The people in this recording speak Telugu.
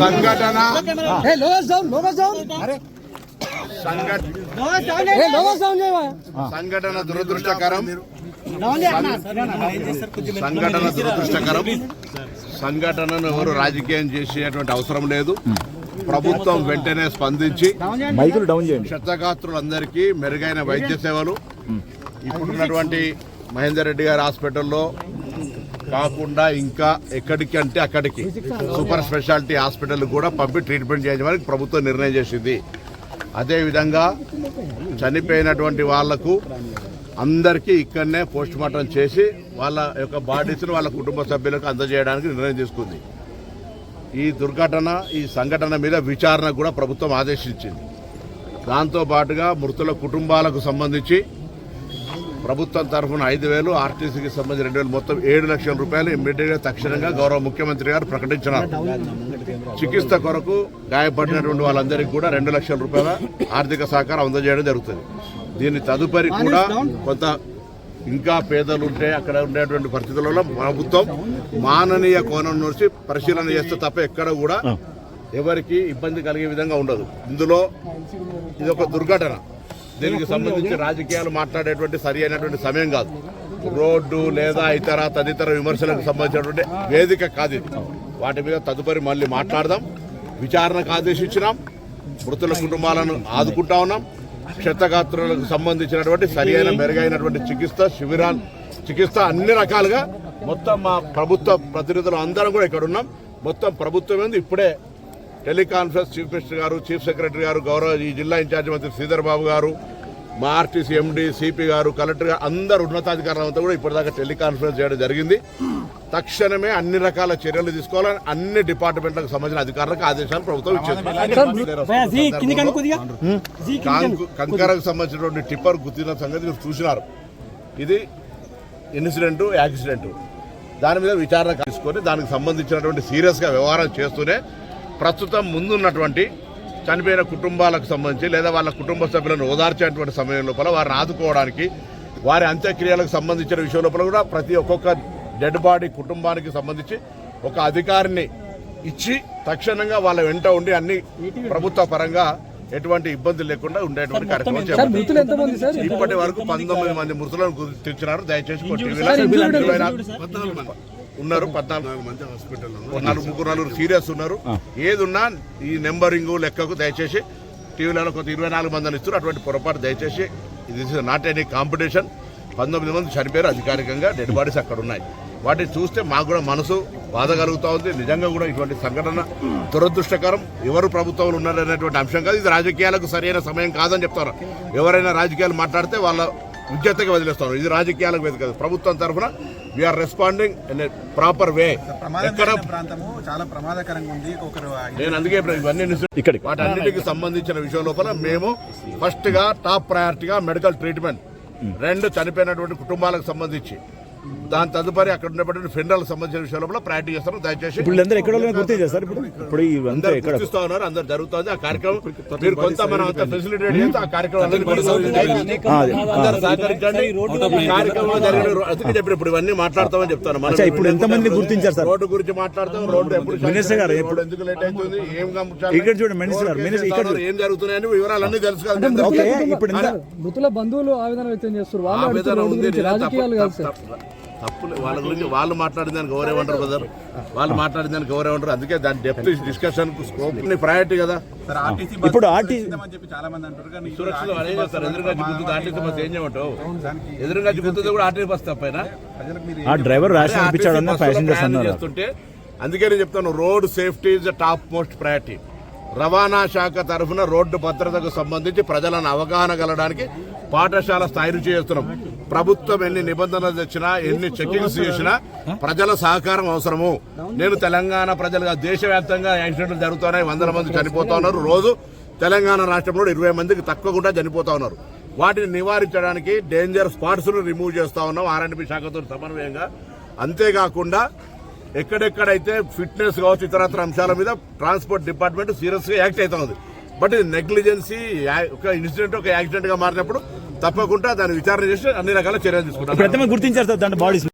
సంఘటన. సంఘటన. దురదృష్టకరం. సంఘటన దురదృష్టకరం. సంఘటనను ఎవరు రాజకీయం చేసేటువంటి అవసరం లేదు. ప్రభుత్వం వెంటనే స్పందించి మైకులు డౌన్ చేయండి. క్షతగాత్రులందరికీ మెరుగైన వైద్య సేవలు. ఇప్పుడున్నటువంటి మహేందర్ రెడ్డి గారి హాస్పిటల్లో కాకుండా ఇంకా ఎక్కడికి అంటే అక్కడికి. సూపర్ స్పెషాలిటీ హాస్పిటల్ కూడా పంపి ట్రీట్మెంట్ చేయడానికి ప్రభుత్వం నిర్ణయం చేసింది. అదేవిధంగా చనిపోయినటువంటి వాళ్ళకు అందరికీ ఇక్కడనే పోస్ట్ మార్టం చేసి వాళ్ళ యొక్క బాడీస్ను వాళ్ళ కుటుంబ సభ్యులకు అందజేయడానికి నిర్ణయం తీసుకుంది. ఈ దుర్ఘటన ఈ సంఘటన మీద విచారణ కూడా ప్రభుత్వం ఆదేశించింది. దాంతో పాటుగా మృతుల కుటుంబాలకు సంబంధించి ప్రభుత్వం తరఫున ఐదు వేలు ఆర్టీసీకి సంబంధించి రెండు వేలు మొత్తం ఏడు లక్షల రూపాయలు ఇమ్మీడియట్గా తక్షణంగా గౌరవ ముఖ్యమంత్రి గారు ప్రకటించినారు. చికిత్స కొరకు గాయపడినటువంటి వాళ్ళందరికీ కూడా రెండు లక్షల రూపాయల ఆర్థిక సహకారం అందజేయడం జరుగుతుంది. దీని తదుపరి కూడా కొంత ఇంకా పేదలు ఉంటే అక్కడ ఉండేటువంటి పరిస్థితులలో ప్రభుత్వం మాననీయ కోణం నుంచి పరిశీలన చేస్తే తప్ప ఎక్కడ కూడా ఎవరికి ఇబ్బంది కలిగే విధంగా ఉండదు. ఇందులో ఇది ఒక దుర్ఘటన. దీనికి సంబంధించి రాజకీయాలు మాట్లాడేటువంటి సరి అయినటువంటి సమయం కాదు. రోడ్డు లేదా ఇతర తదితర విమర్శలకు సంబంధించినటువంటి వేదిక కాదు ఇది. వాటి మీద తదుపరి మళ్ళీ మాట్లాడదాం. విచారణకు ఆదేశించినాం. మృతుల కుటుంబాలను ఆదుకుంటా ఉన్నాం. క్షతగాత్రులకు సంబంధించినటువంటి సరి అయిన మెరుగైనటువంటి చికిత్స శిబిరాలు చికిత్స అన్ని రకాలుగా మొత్తం మా ప్రభుత్వ ప్రతినిధులు అందరం కూడా ఇక్కడ ఉన్నాం. మొత్తం ప్రభుత్వం ఏంది? ఇప్పుడే టెలికాన్ఫరెన్స్ చీఫ్ మినిస్టర్ గారు చీఫ్ సెక్రటరీ గారు గౌరవ ఈ జిల్లా ఇన్ఛార్జ్ మంత్రి శ్రీధర్ బాబు గారు మా ఆర్టీసీ ఎండీ సిపి గారు కలెక్టర్ గారు అందరు ఉన్నతాధికారులంతా కూడా ఇప్పటిదాకా టెలికాన్ఫరెన్స్ చేయడం జరిగింది. తక్షణమే అన్ని రకాల చర్యలు తీసుకోవాలని అన్ని డిపార్ట్మెంట్లకు సంబంధించిన అధికారులకు ఆదేశాలు ప్రభుత్వం ఇచ్చింది. కాంకు- కంకరకు సంబంధించినటువంటి టిప్పర్ గుర్తిన సంగతి మీరు చూసినారు. ఇది ఇన్సిడెంట్ యాక్సిడెంట్. దాని మీద విచారణ తీసుకొని దానికి సంబంధించినటువంటి సీరియస్గా వ్యవహారం చేస్తూనే ప్రస్తుతం ముందున్నటువంటి చనిపోయిన కుటుంబాలకు సంబంధించి లేదా వాళ్ళ కుటుంబ సభ్యులను ఓదార్చేటువంటి సమయం లోపల వారిని ఆదుకోవడానికి వారి అంత్యక్రియలకు సంబంధించిన విషయం లోపల కూడా ప్రతి ఒక్కొక్క డెడ్ బాడీ కుటుంబానికి సంబంధించి ఒక అధికారిని ఇచ్చి తక్షణంగా వాళ్ళ వెంట ఉండి అన్ని ప్రభుత్వ పరంగా ఎటువంటి ఇబ్బందులు లేకుండా ఉండేటువంటి కార్యక్రమం చేపట్టారు. ఇప్పటి వరకు పంతొమ్మిది మంది మృతులను గుర్తించినారు. దయచేసి ఉన్నారు పద్నాలుగు మంది హాస్పిటల్ నాలుగు ముగ్గురు నలుగురు సీరియస్ ఉన్నారు. ఏది ఉన్నా ఈ నెంబరింగ్ లెక్కకు దయచేసి టీవీలలో కొంత ఇరవై నాలుగు మందిని ఇస్తారు అటువంటి పొరపాటు దయచేసి ఇది నాట్ ఎనీ కాంపిటీషన్ పంతొమ్మిది మంది చనిపోయారు అధికారికంగా. డెడ్ బాడీస్ అక్కడ ఉన్నాయి. వాటిని చూస్తే మాకు కూడా మనసు బాధ కలుగుతూ ఉంది. నిజంగా కూడా ఇటువంటి సంఘటన దురదృష్టకరం. ఎవరు ప్రభుత్వంలో ఉన్నారనేటువంటి అంశం కాదు. ఇది రాజకీయాలకు సరైన సమయం కాదని చెప్తారు. ఎవరైనా రాజకీయాలు మాట్లాడితే వాళ్ళ ఉద్యతగా వదిలేస్తారు. ఇది రాజకీయాలకు కాదు. ప్రభుత్వం తరఫున we're responding in proper way ఎక్కడ చాలా ప్రమాదకరంగా ఉంది. నేను అందుకే ఇవన్నీ ఇక్కడికి. వాటన్నిటికి సంబంధించిన విషయం లోపల మేము ఫస్ట్గా టాప్ ప్రయారిటీగా మెడికల్ ట్రీట్మెంట్ రెండు చనిపోయినటువంటి కుటుంబాలకు సంబంధించి. దాని తదుపరి అక్కడ ఉన్నటువంటి ఫెండర్లకు సంబంధించిన విషయం లోపల ప్రయారిటీ చేస్తాం దయచేసి ఇప్పుడు ఎక్కడ గుర్తు చేస్తారు. ఇప్పుడు ఇప్పుడు అందరు గుర్తిస్తా ఉన్నారు అందరు జరుగుతుంది. ఆ కార్యక్రమం మీరు కొంత మనం అంత ఫెసిలిటేట్ చేస్తే ఆ కార్యక్రమం సహకరించండి. ఈ కార్యక్రమంలో జరిగిన రో- అందుకే చెప్పిన ఇప్పుడు ఇవన్నీ మాట్లాడతామని చెప్తాను. మనం ఇప్పుడు ఎంతమంది గుర్తించారు సార్? రోడ్డు గురించి మాట్లాడతాం రోడ్డు ఎప్పుడు మినిస్టర్ గారు, ఎప్పుడు- ఎందుకు లేట్ అవుతుంది ఏం? ఇక్కడ చూడండి, మినిస్టర్ గారు, మినిస్టర్ ఇక్కడ ఏం జరుగుతున్నాయని వివరాలన్నీ తెలుసు కదా. అందరికీ. ఓకే ఇప్పుడు ఇంత మృతుల బంధువులు ఆవేదన వ్యక్తం చేస్తారు వాళ్ళు రాజకీయాలు కాదు సార్. తప్పులే. వాళ్ళ గురించి వాళ్ళు మాట్లాడిన దానికి ఎవరేమంటారు బ్రదర్ వాళ్ళు మాట్లాడిన దానికి ఎవరేమంటారు అందుకే దాని డెప్త్ డిస్కషన్ స్కోప్ ప్రయారిటీ కదా. సార్ ఆర్టీసీ ఇప్పుడు ఆర్టీ అని చెప్పి చాలా మంది అంటారు కానీ సురక్షితం అదే చేస్తారు. ఎదురుగా గుర్తుంది ఆర్టీసీ బస్ ఏం చేయమంటావు? ఎదురుగా గుర్తుంది కూడా ఆర్టీసీ బస్ తప్పైనా? ప్రజలకు మీరు ఆ డ్రైవర్ అందుకే నేను చెప్తాను road safety is the top most priority రవాణా శాఖ తరఫున రోడ్డు భద్రతకు సంబంధించి ప్రజలను అవగాహన కలడానికి పాఠశాల స్థాయి చేస్తున్నాం. ప్రభుత్వం ఎన్ని నిబంధనలు తెచ్చినా ఎన్ని చెకింగ్స్ చేసినా ప్రజల సహకారం అవసరము. నేను తెలంగాణ ప్రజలుగా దేశవ్యాప్తంగా యాక్సిడెంట్లు జరుగుతున్నాయి. వందల మంది చనిపోతా ఉన్నారు. రోజు తెలంగాణ రాష్ట్రంలో ఇరవై మందికి తక్కువకుండా చనిపోతా ఉన్నారు. వాటిని నివారించడానికి డేంజర్ స్పాట్స్ను రిమూవ్ చేస్తా ఉన్నాం. ఆర్ఎండ్బి శాఖతో సమన్వయంగా. అంతేకాకుండా ఎక్కడెక్కడైతే ఫిట్నెస్ కావచ్చు ఇతరత్ర అంశాల మీద ట్రాన్స్పోర్ట్ డిపార్ట్మెంట్ సీరియస్గా యాక్ట్ అవుతా ఉంది బట్ ఇది నెగ్లిజెన్సీ ఒక ఇన్సిడెంట్ ఒక యాక్సిడెంట్గా మారినప్పుడు తప్పకుండా దాన్ని విచారణ చేసి అన్ని రకాల చర్యలు తీసుకుంటారు గుర్తించారు సార్ బాడీస్.